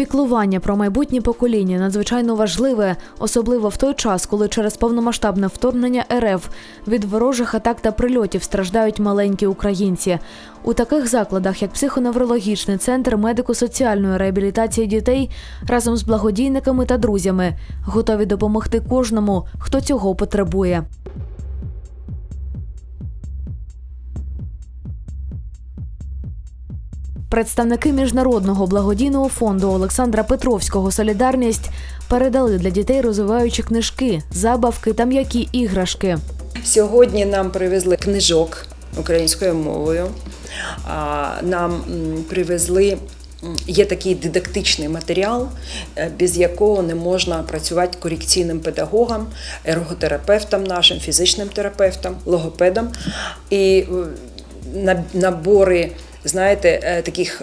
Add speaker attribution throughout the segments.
Speaker 1: Піклування про майбутнє покоління надзвичайно важливе, особливо в той час, коли через повномасштабне вторгнення РФ від ворожих атак та прильотів страждають маленькі українці. У таких закладах, як психоневрологічний центр медико-соціальної реабілітації дітей, разом з благодійниками та друзями готові допомогти кожному, хто цього потребує. Представники міжнародного благодійного фонду Олександра Петровського Солідарність передали для дітей розвиваючі книжки, забавки та м'які іграшки.
Speaker 2: Сьогодні нам привезли книжок українською мовою. Нам привезли. Є такий дидактичний матеріал, е, без якого не можна працювати корекційним педагогам, ерготерапевтам нашим, фізичним терапевтам, логопедам. І е, набори, знаєте, е, таких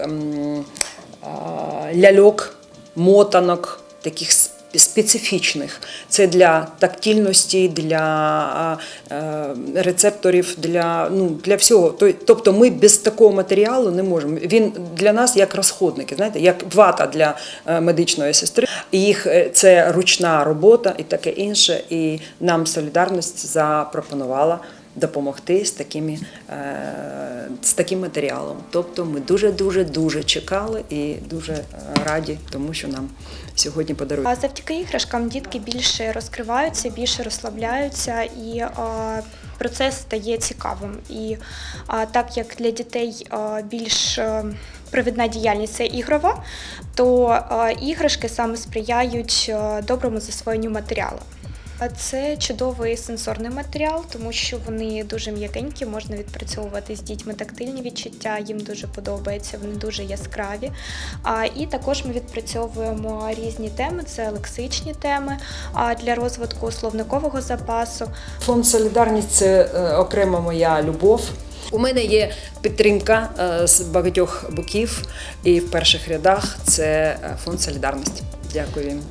Speaker 2: ляльок, мотанок, таких специфічних. Це для тактильності, для е, рецепторів, для, ну, для всього. Тобто ми без такого матеріалу не можемо. Він для нас як розходники, знаєте, як вата для е, медичної сестри. Їх це ручна робота і таке інше. І нам солідарність запропонувала допомогти з такими е, з таким матеріалом. Тобто ми дуже дуже дуже чекали і дуже е, раді, тому що нам сьогодні подарують.
Speaker 3: А завдяки іграшкам дітки більше розкриваються, більше розслабляються і процес стає цікавим. І так як для дітей більш провідна діяльність це ігрова, то а, іграшки саме сприяють а, доброму засвоєнню матеріалу. А Це чудовий сенсорний матеріал, тому що вони дуже м'якенькі, можна відпрацьовувати з дітьми тактильні відчуття, їм дуже подобається, вони дуже яскраві. А, і також ми відпрацьовуємо різні теми, це лексичні теми а, для розвитку словникового запасу.
Speaker 2: Фонд Солідарність це е, окрема моя любов. У мене є підтримка е, з багатьох боків, і в перших рядах це е, фонд Солідарність. Дякую їм.